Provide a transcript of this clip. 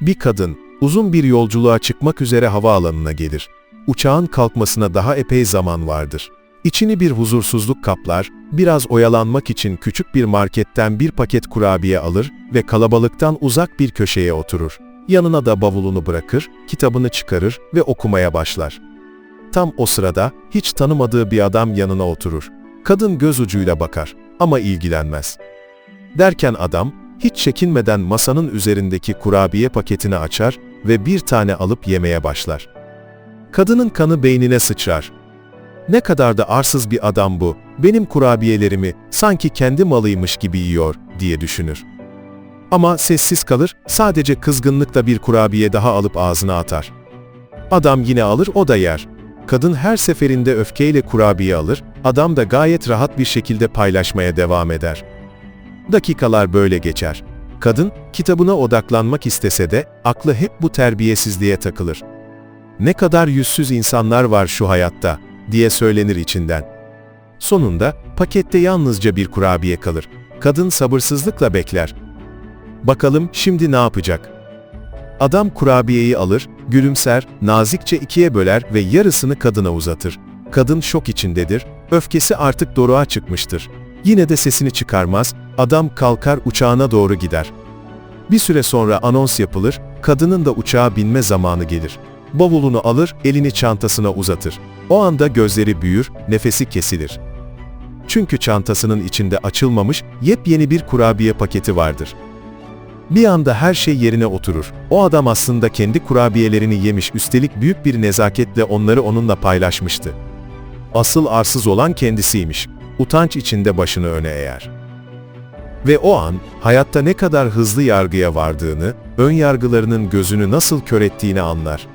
Bir kadın, uzun bir yolculuğa çıkmak üzere havaalanına gelir. Uçağın kalkmasına daha epey zaman vardır. İçini bir huzursuzluk kaplar, biraz oyalanmak için küçük bir marketten bir paket kurabiye alır ve kalabalıktan uzak bir köşeye oturur. Yanına da bavulunu bırakır, kitabını çıkarır ve okumaya başlar. Tam o sırada hiç tanımadığı bir adam yanına oturur. Kadın göz ucuyla bakar ama ilgilenmez. Derken adam, hiç çekinmeden masanın üzerindeki kurabiye paketini açar ve bir tane alıp yemeye başlar. Kadının kanı beynine sıçrar. Ne kadar da arsız bir adam bu, benim kurabiyelerimi sanki kendi malıymış gibi yiyor diye düşünür. Ama sessiz kalır, sadece kızgınlıkla bir kurabiye daha alıp ağzına atar. Adam yine alır, o da yer. Kadın her seferinde öfkeyle kurabiye alır, adam da gayet rahat bir şekilde paylaşmaya devam eder. Dakikalar böyle geçer. Kadın, kitabına odaklanmak istese de, aklı hep bu terbiyesizliğe takılır. Ne kadar yüzsüz insanlar var şu hayatta, diye söylenir içinden. Sonunda, pakette yalnızca bir kurabiye kalır. Kadın sabırsızlıkla bekler. Bakalım şimdi ne yapacak? Adam kurabiyeyi alır, gülümser, nazikçe ikiye böler ve yarısını kadına uzatır. Kadın şok içindedir, öfkesi artık doruğa çıkmıştır. Yine de sesini çıkarmaz, adam kalkar uçağına doğru gider. Bir süre sonra anons yapılır, kadının da uçağa binme zamanı gelir. Bavulunu alır, elini çantasına uzatır. O anda gözleri büyür, nefesi kesilir. Çünkü çantasının içinde açılmamış, yepyeni bir kurabiye paketi vardır. Bir anda her şey yerine oturur. O adam aslında kendi kurabiyelerini yemiş üstelik büyük bir nezaketle onları onunla paylaşmıştı. Asıl arsız olan kendisiymiş. Utanç içinde başını öne eğer. Ve o an, hayatta ne kadar hızlı yargıya vardığını, ön yargılarının gözünü nasıl kör ettiğini anlar.